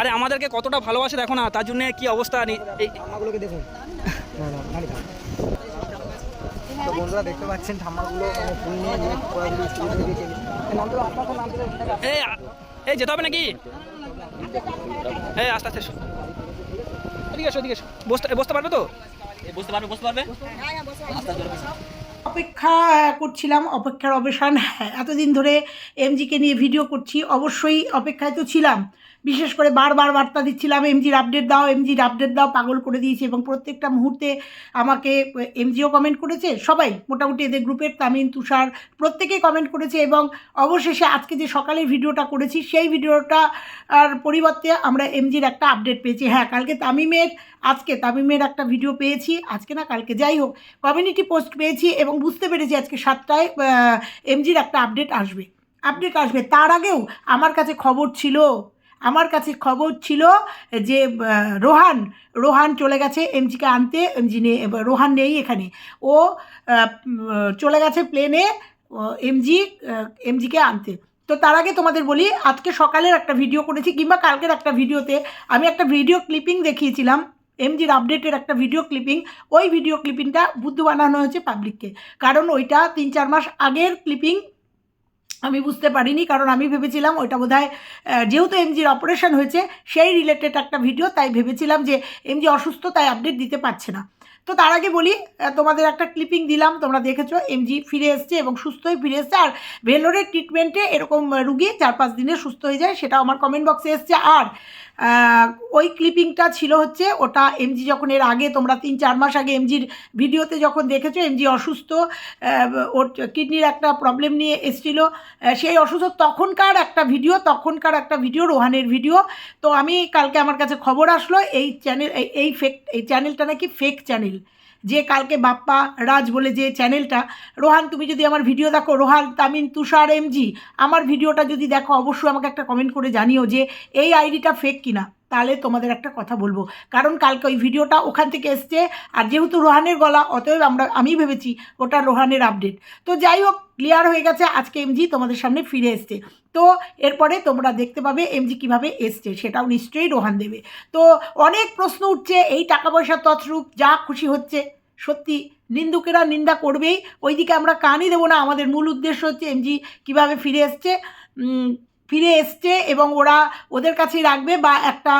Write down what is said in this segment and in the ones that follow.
আরে আমাদেরকে কতটা ভালোবাসে দেখো না তার জন্য কি অবস্থা ঠাম্মাগুলোকে দেখুন। না না নানি থাম। তো বন্ধুরা দেখতে পাচ্ছেন ঠাম্মাগুলো মানে ফুল নিয়ে এই যেতে হবে নাকি? এই আস্তে আস্তে এসো। এদিকে এসো এদিকে এসো। বসতে বসতে পারবে তো? বুঝতে পারবে বুঝতে পারবে? অপেক্ষা করছিলাম অপেক্ষার অবসান। হ্যাঁ এতদিন ধরে এমজিকে নিয়ে ভিডিও করছি অবশ্যই অপেক্ষায় তো ছিলাম। বিশেষ করে বারবার বার্তা দিচ্ছিলাম, এমজির আপডেট দাও, এমজির আপডেট দাও, পাগল করে দিয়েছি এবং প্রত্যেকটা মুহূর্তে আমাকে এমজিও কমেন্ট করেছে, সবাই, মোটামুটি এদের গ্রুপের তামিন তুষার, প্রত্যেকেই কমেন্ট করেছে এবং অবশেষে আজকে যে সকালে ভিডিওটা করেছি, সেই ভিডিওটা, আর পরিবর্তে আমরা এমজির একটা আপডেট পেয়েছি। হ্যাঁ কালকে তামিমের, আজকে তামিমের একটা ভিডিও পেয়েছি, আজকে না, কালকে যাই হোক কমিউনিটি পোস্ট পেয়েছি এবং বুঝতে পেরেছি আজকে সাতটায় এমজির একটা আপডেট আসবে। আপডেট আসবে, তার আগেও আমার কাছে খবর ছিল। আমার কাছে খবর ছিল যে রোহান রোহান চলে গেছে এমজিকে আনতে, এমজি নিয়ে রোহান নেই এখানে। ও চলে গেছে প্লেনে এমজি এমজিকে আনতে। তো তার আগে তোমাদের বলি, আজকে সকালের একটা ভিডিও করেছি, কিংবা কালকের একটা ভিডিওতে আমি একটা ভিডিও ক্লিপিং দেখিয়েছিলাম, এমজির আপডেটের একটা ভিডিও ক্লিপিং। ওই ভিডিও ক্লিপিংটা বুদ্ধ বানানো হয়েছে পাবলিককে কারণ ওইটা তিন চার মাস আগের ক্লিপিং আমি বুঝতে পারিনি, কারণ আমি ভেবেছিলাম ওইটা বোধ হয় যেহেতু এমজির অপারেশন হয়েছে, সেই রিলেটেড একটা ভিডিও তাই ভেবেছিলাম যে এমজি অসুস্থ, তাই আপডেট দিতে পারছে না। তো তার আগে বলি তোমাদের একটা ক্লিপিং দিলাম, তোমরা দেখেছ, এমজি ফিরে এসছে এবং সুস্থ হয়ে ফিরে এসছে, আর ভেলোরের ট্রিটমেন্টে এরকম রুগী চার পাঁচ দিনে সুস্থ হয়ে যায় সেটা আমার কমেন্ট বক্সে এসছে। আর ওই ক্লিপিংটা ছিল হচ্ছে ওটা এমজি যখন এর আগে তোমরা তিন চার মাস আগে এমজির ভিডিওতে যখন দেখেছ এমজি অসুস্থ ওর কিডনির একটা প্রবলেম নিয়ে এসছিল সেই অসুস্থ তখনকার একটা ভিডিও তখনকার একটা ভিডিও রোহানের ভিডিও তো আমি কালকে আমার কাছে খবর আসলো, এই চ্যানেল এই ফেক এই চ্যানেলটা নাকি ফেক চ্যানেল যে কালকে বাপ্পা রাজ বলে যে চ্যানেলটা, রোহান তুমি যদি আমার ভিডিও দেখো, রোহান তামিন তুষার, এমজি, আমার ভিডিওটা যদি দেখো, অবশ্যই আমাকে একটা কমেন্ট করে জানিও যে এই আইডিটা ফেক কিনা। তাহলে তোমাদের একটা কথা বলব। কারণ কালকে ওই ভিডিওটা ওখান থেকে এসছে, আর যেহেতু রোহানের গলা, অতএব আমরা আমি ভেবেছি ওটা রোহানের আপডেট তো যাই হোক ক্লিয়ার হয়ে গেছে, আজকে এমজি তোমাদের সামনে ফিরে এসছে। তো এরপরে তোমরা দেখতে পাবে এমজি কীভাবে এসছে, সেটাও নিশ্চয়ই রোহান দেবে। তো অনেক প্রশ্ন উঠছে, এই টাকা পয়সার তছরূপ, যা খুশি হচ্ছে। সত্যি, নিন্দুকেরা নিন্দা করবেই। ওইদিকে আমরা কানই দেবো না, আমাদের মূল উদ্দেশ্য হচ্ছে এমজি কীভাবে ফিরে এসছে। ফিরে এসছে এবং ওরা ওদের কাছেই রাখবে বা একটা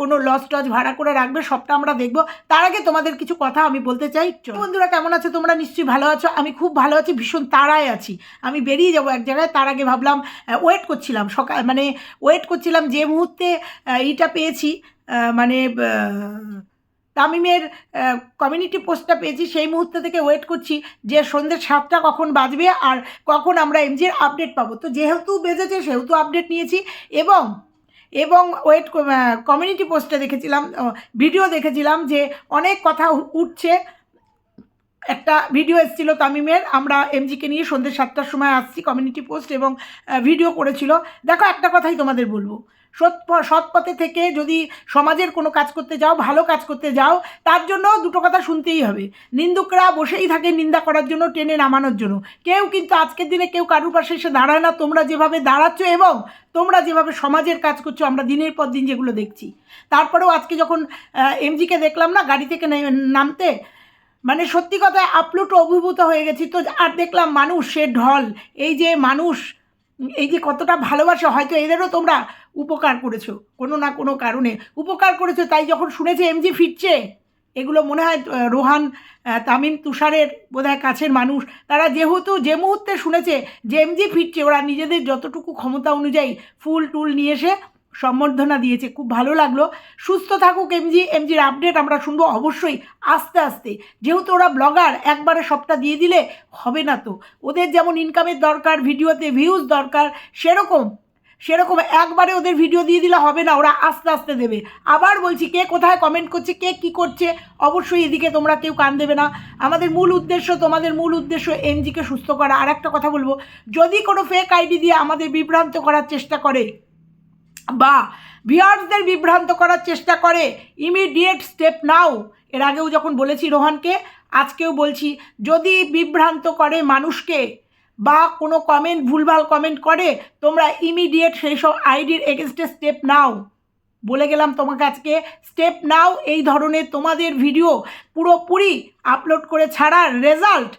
কোনো লস টস ভাড়া করে রাখবে সবটা আমরা দেখব। তার আগে তোমাদের কিছু কথা আমি বলতে চাই। বন্ধুরা কেমন আছে? তোমরা নিশ্চয়ই ভালো আছো। আমি খুব ভালো আছি ভীষণ তাড়ায় আছি। আমি বেরিয়ে যাব এক জায়গায়। তার আগে ভাবলাম ওয়েট করছিলাম সকাল মানে ওয়েট করছিলাম যে মুহূর্তে এইটা পেয়েছি মানে তামিমের কমিউনিটি পোস্টটা পেয়েছি, সেই মুহূর্ত থেকে ওয়েট করছি যে সন্ধ্যে সাতটা কখন বাজবে আর কখন আমরা এমজির আপডেট পাবো। তো যেহেতু বেজেছে, সেহেতু আপডেট নিয়েছি এবং এবং ওয়েট কমিউনিটি পোস্টে দেখেছিলাম ভিডিও দেখেছিলাম যে অনেক কথা উঠছে। একটা ভিডিও এসেছিল তামিমের, আমরা এমজিকে নিয়ে সন্ধ্যে সাতটার সময় আসছি কমিউনিটি পোস্ট এবং ভিডিও করেছিল। দেখো একটা কথাই তোমাদের বলব সৎ সৎ পথে থেকে যদি সমাজের কোনো কাজ করতে যাও, ভালো কাজ করতে যাও, তার জন্য দুটো কথা শুনতেই হবে। নিন্দুকরা বসেই থাকে নিন্দা করার জন্য, টেনে নামানোর জন্য। কেউ কিন্তু আজকের দিনে কেউ কারুর পাশে এসে দাঁড়ায় না, তোমরা যেভাবে দাঁড়াচ্ছ এবং তোমরা যেভাবে সমাজের কাজ করছ, আমরা দিনের পর দিন যেগুলো দেখছি। তারপরেও আজকে যখন এমজিকে দেখলাম না, গাড়ি থেকে নামতে মানে সত্যি কথা আপ্লুট অভিভূত হয়ে গেছি। তো আর দেখলাম মানুষ সে ঢল। এই যে মানুষ, এই যে কতটা ভালোবাসে, হয়তো এদেরও তোমরা উপকার করেছ, কোনো না কোনো কারণে। উপকার করেছ, তাই যখন শুনেছে এমজি ফিরছে, এগুলো মনে হয় রোহান তামিম তুষারের বোধহয় কাছের মানুষ, তারা যেহেতু যে মুহূর্তে শুনেছে যে এমজি ফিরছে, ওরা নিজেদের যতটুকু ক্ষমতা অনুযায়ী ফুল টুল নিয়ে এসে সম্বর্ধনা দিয়েছে। খুব ভালো লাগল। সুস্থ থাকুক এমজি এমজির আপডেট আমরা শুনব অবশ্যই আস্তে আস্তে। যেহেতু ওরা ব্লগার একবারে সবটা দিয়ে দিলে হবে না তো। ওদের যেমন ইনকামের দরকার ভিডিওতে ভিউজ দরকার, সেরকম সেরকম একবারে ওদের ভিডিও দিয়ে দিলে হবে না, ওরা আস্তে আস্তে দেবে। আবার বলছি, কে কোথায় কমেন্ট করছে, কে কি করছে, অবশ্যই এদিকে তোমরা কেউ কান দেবে না। আমাদের মূল উদ্দেশ্য, তোমাদের মূল উদ্দেশ্য এনজিকে সুস্থ করা। আর একটা কথা বলব, যদি কোনো ফেক আইডি দিয়ে আমাদের বিভ্রান্ত করার চেষ্টা করে, বা ভিউয়ার্সদের বিভ্রান্ত করার চেষ্টা করে ইমিডিয়েট স্টেপ নাও। এর আগেও যখন বলেছি রোহানকে, আজকেও বলছি, যদি বিভ্রান্ত করে মানুষকে বা কোনো কমেন্ট ভুলভাল কমেন্ট করে, তোমরা ইমিডিয়েট সেই সব আইডির এগেনস্টে স্টেপ নাও। বলে গেলাম তোমাকে আজকে স্টেপ নাও, এই ধরনের তোমাদের ভিডিও পুরোপুরি আপলোড করে ছাড়ার রেজাল্ট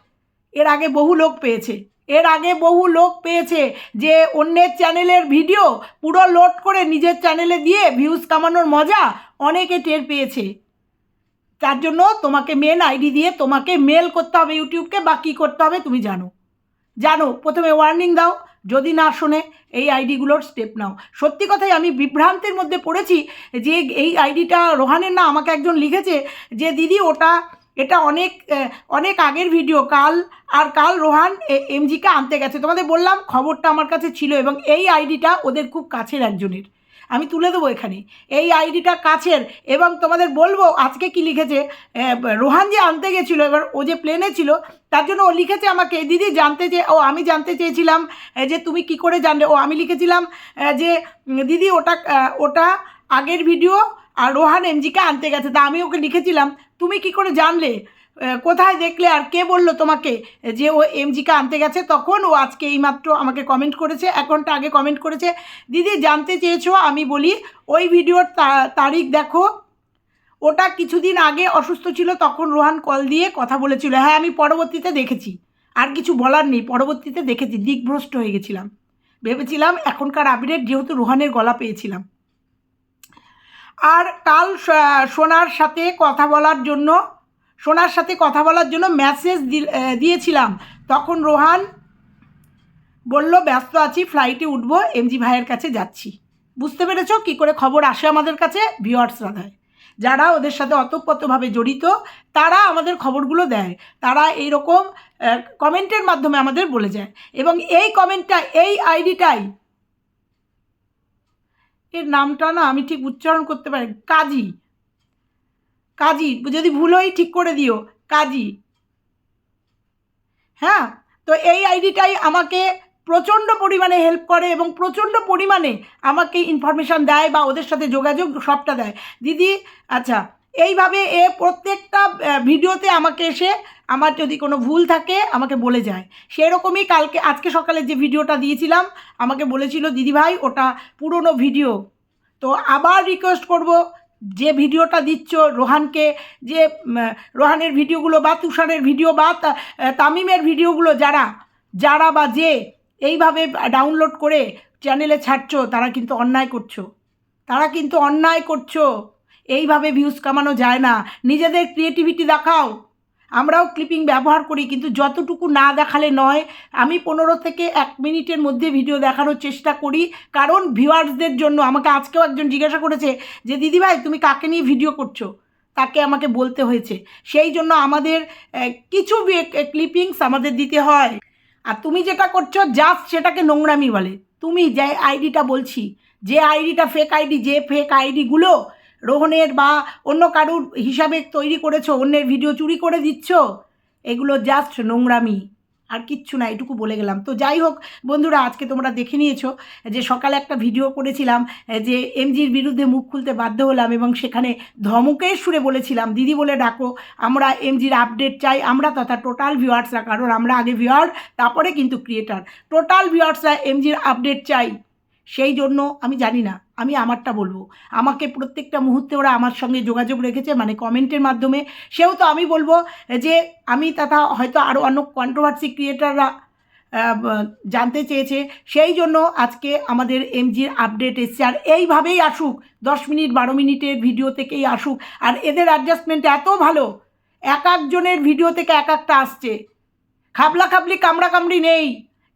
এর আগে বহু লোক পেয়েছে। এর আগে বহু লোক পেয়েছে যে অন্যের চ্যানেলের ভিডিও পুরো লোড করে নিজের চ্যানেলে দিয়ে ভিউজ কামানোর মজা অনেকে টের পেয়েছে। তার জন্য তোমাকে মেন আইডি দিয়ে তোমাকে মেল করতে হবে ইউটিউবকে বা কী করতে হবে তুমি জানো। জানো, প্রথমে ওয়ার্নিং দাও, যদি না শোনে, এই আইডিগুলোর স্টেপ নাও। সত্যি কথাই আমি বিভ্রান্তের মধ্যে পড়েছি যে এই আইডিটা রোহানের না, আমাকে একজন লিখেছে যে, দিদি, ওটা, এটা অনেক অনেক আগের ভিডিও কাল, আর কাল রোহান এমজিকে আনতে গেছে। তোমাদের বললাম, খবরটা আমার কাছে ছিল এবং এই আইডিটা ওদের খুব কাছের একজনের। আমি তুলে দেবো এখানে। এই আইডিটা কাছের এবং তোমাদের বলব, আজকে কি লিখেছে? রোহান যে আনতে গেছিল, এবার ও যে প্লেনে ছিল তার জন্য ও লিখেছে আমাকে দিদি জানতে চেয়ে ও, আমি জানতে চেয়েছিলাম যে তুমি কি করে জানলে? ও, আমি লিখেছিলাম যে দিদি ওটা ওটা আগের ভিডিও আর রোহান এমজিকে আনতে গেছে। তা আমি ওকে লিখেছিলাম, তুমি কি করে জানলে? কোথায় দেখলে আর কে বলল তোমাকে যে ও এমজিকে আনতে গেছে? তখন ও আজকে এইমাত্র আমাকে কমেন্ট করেছে এখনটা আগে কমেন্ট করেছে, দিদি জানতে চেয়েছো, আমি বলি, ওই ভিডিওর তারিখ দেখো ওটা কিছুদিন আগে অসুস্থ ছিল, তখন রোহান কল দিয়ে কথা বলেছিল হ্যাঁ আমি পরবর্তীতে দেখেছি। আর কিছু বলার নেই, পরবর্তীতে দেখেছি, দিকভ্রষ্ট হয়ে গেছিলাম। ভেবেছিলাম এখনকার আপডেট যেহেতু রোহানের গলা পেয়েছিলাম। আর কাল সোনার সাথে কথা বলার জন্য, সোনার সাথে কথা বলার জন্য মেসেজ দিয়েছিলাম। তখন রোহান বলল, ব্যস্ত আছি ফ্লাইটে উঠবো এমজি ভাইয়ের কাছে যাচ্ছি। বুঝতে পেরেছ কী করে খবর আসে আমাদের কাছে? ভিওয়ার্সরা দেয় যারা ওদের সাথে অতপ্রতভাবে জড়িত, তারা আমাদের খবরগুলো দেয়। তারা এই রকম কমেন্টের মাধ্যমে আমাদের বলে যায়। এবং এই কমেন্টটা, এই আইডিটাই, এর নামটা না আমি ঠিক উচ্চারণ করতে পারি কাজী। কাজী, যদি ভুল হয় ঠিক করে দিও। কাজী। হ্যাঁ? তো এই আইডিটাই আমাকে প্রচণ্ড পরিমাণে হেল্প করে এবং প্রচণ্ড পরিমাণে আমাকে ইনফরমেশান দেয় বা ওদের সাথে যোগাযোগ সবটা দেয়। দিদি আচ্ছা এইভাবে এ প্রত্যেকটা ভিডিওতে আমাকে এসে আমার যদি কোনো ভুল থাকে আমাকে বলে যায়। সেরকমই কালকে, আজকে সকালে যে ভিডিওটা দিয়েছিলাম, আমাকে বলেছিল দিদিভাই ওটা পুরনো ভিডিও। তো আবার রিকোয়েস্ট করব, যে ভিডিওটা দিচ্ছ রোহানকে, যে রোহানের ভিডিওগুলো বা তুষারের ভিডিও বা তামিমের ভিডিওগুলো যারা যারা বা যে এইভাবে ডাউনলোড করে চ্যানেলে ছাড়ছো, তারা কিন্তু অন্যায় করছ। তারা কিন্তু অন্যায় করছ। এইভাবে ভিউজ কামানো যায় না। নিজেদের ক্রিয়েটিভিটি দেখাও। আমরাও ক্লিপিং ব্যবহার করি, কিন্তু যতটুকু না দেখালে নয়, আমি পনেরো থেকে এক মিনিটের মধ্যে ভিডিও দেখানোর চেষ্টা করি। কারণ ভিউয়ার্সদের জন্য, আমাকে আজকেও একজন জিজ্ঞাসা করেছে যে দিদিভাই তুমি কাকে নিয়ে ভিডিও করছ? তাকে আমাকে বলতে হয়েছে। সেই জন্য আমাদের কিছু ক্লিপিংস আমাদের দিতে হয়। আর তুমি যেটা করছ জাস্ট সেটাকে নোংরামি বলে। তুমি যে আইডিটা বলছি, যে আইডিটা ফেক আইডি, যে ফেক আইডিগুলো রোহনের বা অন্য কারুর হিসাবে তৈরি করেছ, অন্যের ভিডিও চুরি করে দিচ্ছ, এগুলো জাস্ট নোংরামি। আর কিচ্ছু না, এটুকু বলে গেলাম। তো যাই হোক, বন্ধুরা, আজকে তোমরা দেখে নিয়েছো যে সকালে একটা ভিডিও করেছিলাম যে এমজির বিরুদ্ধে মুখ খুলতে বাধ্য হলাম এবং সেখানে ধমকের সুরে বলেছিলাম, দিদি বলে ডাকো, আমরা এমজির আপডেট চাই, আমরা তথা টোটাল ভিউয়ার্সরা, কারণ আমরা আগে ভিউয়ার, তারপরে কিন্তু ক্রিয়েটার। টোটাল ভিউয়ার্সরা এমজির আপডেট চাই। সেই জন্য আমি জানি না, আমি আমারটা বলব। আমাকে প্রত্যেকটা মুহূর্তে ওরা আমার সঙ্গে যোগাযোগ রেখেছে মানে কমেন্টের মাধ্যমে। সেও তো আমি বলব যে, আমি তথা হয়তো আরও অন্য কন্ট্রোভার্সি ক্রিয়েটাররা জানতে চেয়েছে। সেই জন্য আজকে আমাদের এমজির আপডেট এসছে। আর এইভাবেই আসুক, দশ মিনিট, বারো মিনিটের ভিডিও থেকেই আসুক। আর এদের অ্যাডজাস্টমেন্ট এত ভালো, এক একজনের ভিডিও থেকে এক একটা আসছে। খাবলা খাবলি কামড়া কামড়ি নেই।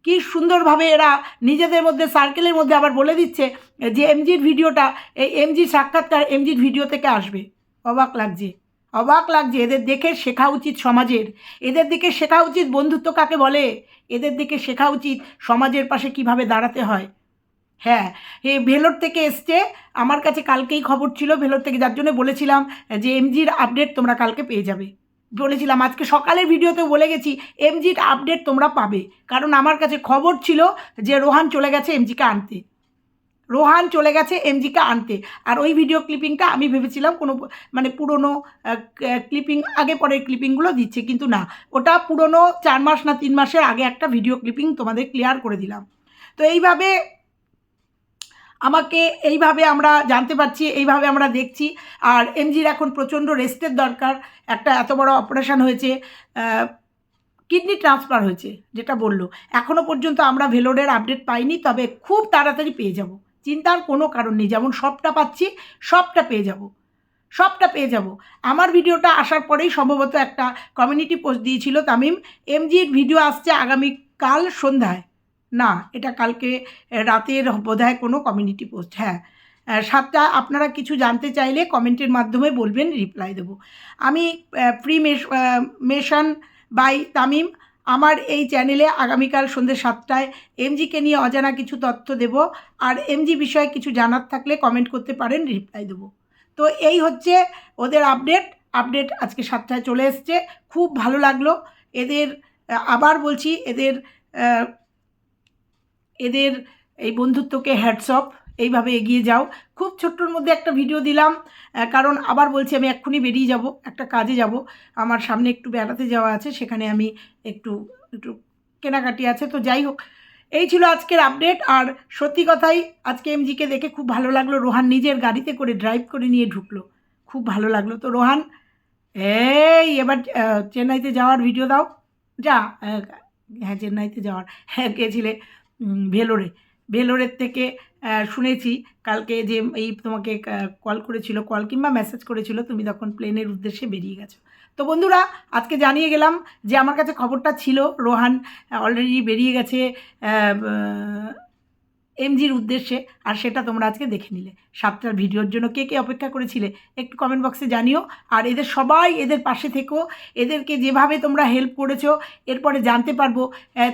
কি সুন্দরভাবে এরা নিজেদের মধ্যে সার্কেলের মধ্যে আবার বলে দিচ্ছে যে এমজির ভিডিওটা, এই এমজি সাক্ষাৎকার এমজির ভিডিও থেকে আসবে। অবাক লাগছে। অবাক লাগছে। এদের দেখে শেখা উচিত সমাজের। এদের দিকে শেখা উচিত বন্ধুত্ব কাকে বলে? এদের দিকে শেখা উচিত সমাজের পাশে কীভাবে দাঁড়াতে হয়? হ্যাঁ এ ভেলোর থেকে এসছে। আমার কাছে কালকেই খবর ছিল ভেলোর থেকে। যার জন্য বলেছিলাম যে এমজির আপডেট তোমরা কালকে পেয়ে যাবে। বলেছিলাম, আজকে সকালের ভিডিওতে বলে গেছি, এমজির আপডেট তোমরা পাবে। কারণ আমার কাছে খবর ছিল যে রোহান চলে গেছে এমজিকে আনতে। রোহান চলে গেছে এমজিকে আনতে। আর ওই ভিডিও ক্লিপিংটা আমি ভেবেছিলাম কোনো মানে পুরনো ক্লিপিং আগে পরের ক্লিপিংগুলো দিচ্ছে, কিন্তু না। ওটা পুরনো চার মাস না তিন মাসের আগে একটা ভিডিও ক্লিপিং তোমাদের ক্লিয়ার করে দিলাম। তো এইভাবে আমাকে এইভাবে আমরা জানতে পারছি, এইভাবে আমরা দেখছি। আর এমজির এখন প্রচণ্ড রেস্টের দরকার। একটা এত বড় অপারেশন হয়েছে কিডনি ট্রান্সফার হয়েছে, যেটা বলল। এখনও পর্যন্ত আমরা ভেলোরের আপডেট পাইনি, তবে খুব তাড়াতাড়ি পেয়ে যাব। চিন্তার কোনো কারণ নেই, যেমন সবটা পাচ্ছি, সবটা পেয়ে যাব। সবটা পেয়ে যাব। আমার ভিডিওটা আসার পরেই সম্ভবত একটা কমিউনিটি পোস্ট দিয়েছিল তামিম। এমজির ভিডিও আসছে আগামীকাল সন্ধ্যায়। না, এটা কালকে রাতের বোধহয় কোনো কমিউনিটি পোস্ট হ্যাঁ। সাতটা, আপনারা কিছু জানতে চাইলে কমেন্টের মাধ্যমে বলবেন রিপ্লাই দেবো। আমি প্রি মেশন বাই তামিম, আমার এই চ্যানেলে আগামীকাল সন্ধ্যে সাতটায় এমজিকে নিয়ে অজানা কিছু তথ্য দেব, আর এমজি বিষয়ে কিছু জানার থাকলে কমেন্ট করতে পারেন রিপ্লাই দেবো। তো এই হচ্ছে ওদের আপডেট আপডেট আজকে সাতটায় চলে এসছে। খুব ভালো লাগল। এদের আবার বলছি, এদের এদের এই বন্ধুত্বকে হ্যাটসঅপ এইভাবে এগিয়ে যাও। খুব ছোট্টর মধ্যে একটা ভিডিও দিলাম কারণ আবার বলছি আমি এক্ষুনি বেরিয়ে যাব, একটা কাজে যাব। আমার সামনে একটু বেড়াতে যাওয়া আছে, সেখানে আমি একটু একটু কেনাকাটি আছে, তো যাই হোক। এই ছিল আজকের আপডেট আর সত্যি কথাই আজকে এমজিকে দেখে খুব ভালো লাগল। রোহান নিজের গাড়িতে করে ড্রাইভ করে নিয়ে ঢুকলো। খুব ভালো লাগল তো রোহান। এই, এবার চেন্নাইতে যাওয়ার ভিডিও দাও। যা হ্যাঁ চেন্নাইতে যাওয়ার। হ্যাঁ গেছিলে। ভেলোরে। ভেলোরের থেকে শুনেছি কালকে যে এই তোমাকে কল করেছিল কল কিংবা মেসেজ করেছিল, তুমি তখন প্লেনের উদ্দেশ্যে বেরিয়ে গেছো। তো বন্ধুরা, আজকে জানিয়ে গেলাম যে আমার কাছে খবরটা ছিল, রোহান অলরেডি বেরিয়ে গেছে এমজির উদ্দেশ্যে, আর সেটা তোমরা আজকে দেখে নিলে। সাতটার ভিডিওর জন্য কে কে অপেক্ষা করেছিলে, একটু কমেন্ট বক্সে জানিও। আর এদের সবাই এদের পাশে থেকো। এদেরকে যেভাবে তোমরা হেল্প করেছ, এরপরে জানতে পারব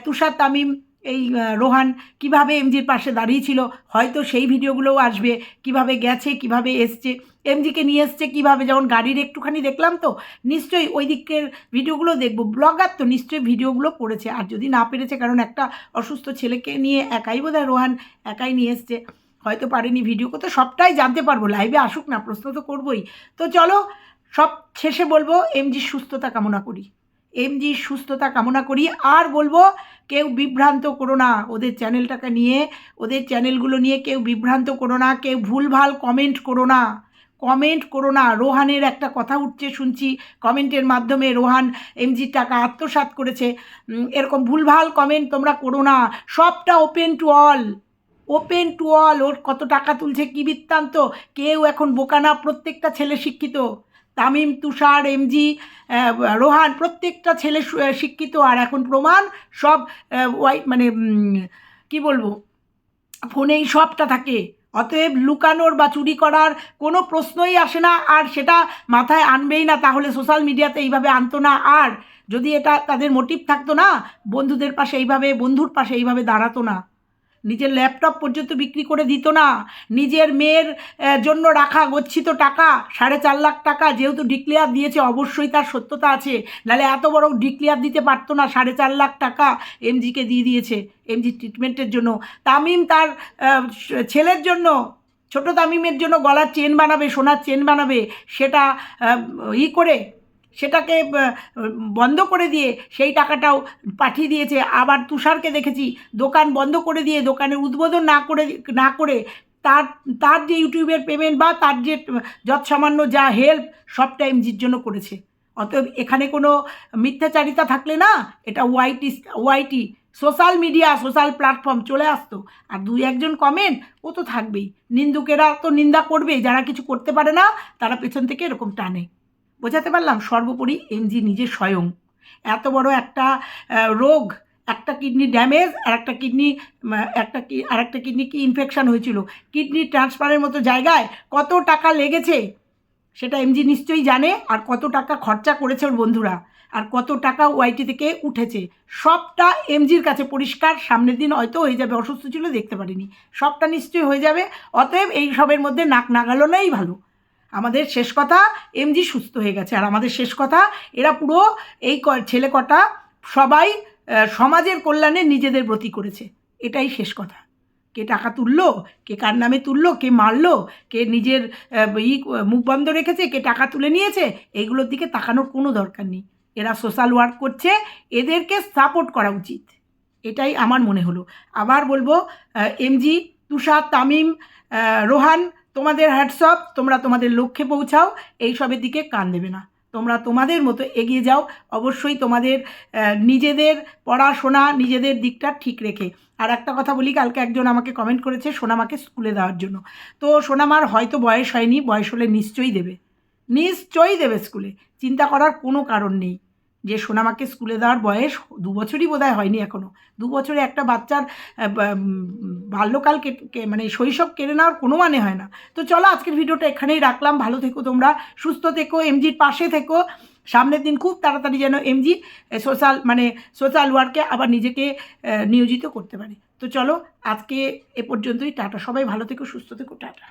তুষার, তামিম এই রোহান কীভাবে এমজির পাশে দাঁড়িয়েছিল হয়তো সেই ভিডিওগুলোও আসবে। কীভাবে গেছে, কীভাবে এসছে? এমজিকে নিয়ে এসছে কীভাবে? যেমন গাড়ির একটুখানি দেখলাম তো, নিশ্চয়ই ওই দিকের ভিডিওগুলো দেখব। ব্লগার তো নিশ্চয়ই ভিডিওগুলো পড়েছে আর যদি না পেরেছে, কারণ একটা অসুস্থ ছেলেকে নিয়ে একাই বোধহয় রোহান একাই নিয়ে এসছে। হয়তো পারেনি ভিডিও করতে। সবটাই জানতে পারব। লাইভে আসুক না, প্রশ্ন তো করবোই। তো চলো, সব শেষে বলব এমজির সুস্থতা কামনা করি। এমজির সুস্থতা কামনা করি। আর বলব, কেউ বিভ্রান্ত করো না ওদের চ্যানেলটাকে নিয়ে, ওদের চ্যানেলগুলো নিয়ে কেউ বিভ্রান্ত করো না, কেউ ভুলভাল কমেন্ট করো না। কমেন্ট করো না। রোহানের একটা কথা উঠছে, শুনছি। কমেন্টের মাধ্যমে রোহান এমজির টাকা আত্মসাৎ করেছে। এরকম ভুলভাল কমেন্ট তোমরা করো না। সবটা open to all open to all ওর কত টাকা তুলছে কী বৃত্তান্ত? কেউ এখন বোকা না, প্রত্যেকটা ছেলে শিক্ষিত। তামিম, তুষার, এমজি রোহান, প্রত্যেকটা ছেলে শিক্ষিত আর এখন প্রমাণ, সব ওয়াই মানে কি বলব, ফোনেই সবটা থাকে। অতএব লুকানোর বা চুরি করার কোনো প্রশ্নই আসে না, আর সেটা মাথায় আনবেই না, তাহলে সোশ্যাল মিডিয়াতে এইভাবে আনতো না। আর যদি এটা তাদের মোটিভ থাকতো না, বন্ধুদের পাশে এইভাবে, বন্ধুর পাশে এইভাবে দাঁড়াতো না। নিজের ল্যাপটপ পর্যন্ত বিক্রি করে দিত না। নিজের মেয়ের জন্য রাখা গচ্ছিত টাকা, সাড়ে চার লাখ টাকা যেহেতু ডিক্লেয়ার দিয়েছে, অবশ্যই তার সত্যতা আছে। নাহলে এত বড় ডিক্লেয়ার দিতে পারতো না, সাড়ে চার লাখ টাকা এমজিকে দিয়ে দিয়েছে এমজি ট্রিটমেন্টের জন্য। তামিম তার ছেলের জন্য, ছোট তামিমের জন্য গলার চেন বানাবে, সোনার চেন বানাবে, সেটা ই করে সেটাকে বন্ধ করে দিয়ে সেই টাকাটাও পাঠিয়ে দিয়েছে। আবার তুষারকে দেখেছি, দোকান বন্ধ করে দিয়ে দোকানের উদ্বোধন না করে না করে তার তার যে ইউটিউবের পেমেন্ট বা তার যে যৎসামান্য যা হেল্প সবটা এমজির জন্য করেছে। অতএব এখানে কোনো মিথ্যাচারিতা থাকলে না, এটা YT YT social media social platform চলে আসতো। আর দুই একজন কমেন্ট ও তো থাকবেই। নিন্দুকেরা তো নিন্দা করবেই, যারা কিছু করতে পারে না, তারা পেছন থেকে এরকম টানে। বোঝাতে পারলাম সর্বোপরি এমজি নিজে স্বয়ং। এত বড় একটা রোগ, একটা কিডনি ড্যামেজ আর একটা কিডনি একটা কি আর একটা কিডনি কি ইনফেকশান হয়েছিল। কিডনি ট্রান্সফারের মতো জায়গায় কত টাকা লেগেছে সেটা এমজি নিশ্চয়ই জানে, আর কত টাকা খরচা করেছে ওর বন্ধুরা, আর কত টাকা ওয়াইটি থেকে উঠেছে। সবটা এমজির কাছে পরিষ্কার, সামনের দিন হয়তো হয়ে যাবে, অসুস্থ ছিল দেখতে পারিনি। সবটা নিশ্চয়ই হয়ে যাবে, অতএব এই সবের মধ্যে নাক নাগালোনাই ভালো। আমাদের শেষ কথা এমজি সুস্থ হয়ে গেছে। আর আমাদের শেষ কথা, এরা পুরো এই ছেলে কটা সবাই সমাজের কল্যাণে নিজেদের ব্রতী করেছে। এটাই শেষ কথা। কে টাকা তুললো, কে কার নামে তুললো, কে মারলো, কে নিজের ই, মুখ বন্ধ রেখেছে, কে টাকা তুলে নিয়েছে, এইগুলোর দিকে তাকানোর কোনো দরকার নেই। এরা সোশ্যাল ওয়ার্ক করছে, এদেরকে সাপোর্ট করা উচিত। এটাই আমার মনে হলো। আবার বলব এমজি তুষার, তামিম রোহান তোমাদের হ্যাটসঅপ তোমরা তোমাদের লক্ষ্যে পৌঁছাও এইসবের দিকে কান দেবে না। তোমরা তোমাদের মতো এগিয়ে যাও, অবশ্যই তোমাদের নিজেদের পড়াশোনা, নিজেদের দিকটা ঠিক রেখে। আর একটা কথা বলি, কালকে একজন আমাকে কমেন্ট করেছে সোনামাকে স্কুলে দেওয়ার জন্য। তো সোনামার হয়তো বয়স হয়নি, বয়স হলে নিশ্চয়ই দেবে। নিশ্চয়ই দেবে স্কুলে চিন্তা করার কোনো কারণ নেই। যে সোনামাকে স্কুলে দেওয়ার বয়স দু বছরই বোধহয় হয়নি এখনও দু বছরে একটা বাচ্চার বাল্যকাল মানে শৈশব কেড়ে নেওয়ার কোনো মানে হয় না। তো চলো আজকের ভিডিওটা এখানেই রাখলাম। ভালো থেকো তোমরা, সুস্থ থেকো এমজির পাশে থেকো। সামনের দিন খুব তাড়াতাড়ি যেন এমজি সোশ্যাল মানে সোশ্যাল ওয়ার্কে আবার নিজেকে নিয়োজিত করতে পারে। তো চলো আজকে এ পর্যন্তই, টাটা। সবাই ভালো থেকো, সুস্থ থেকো, টাটা।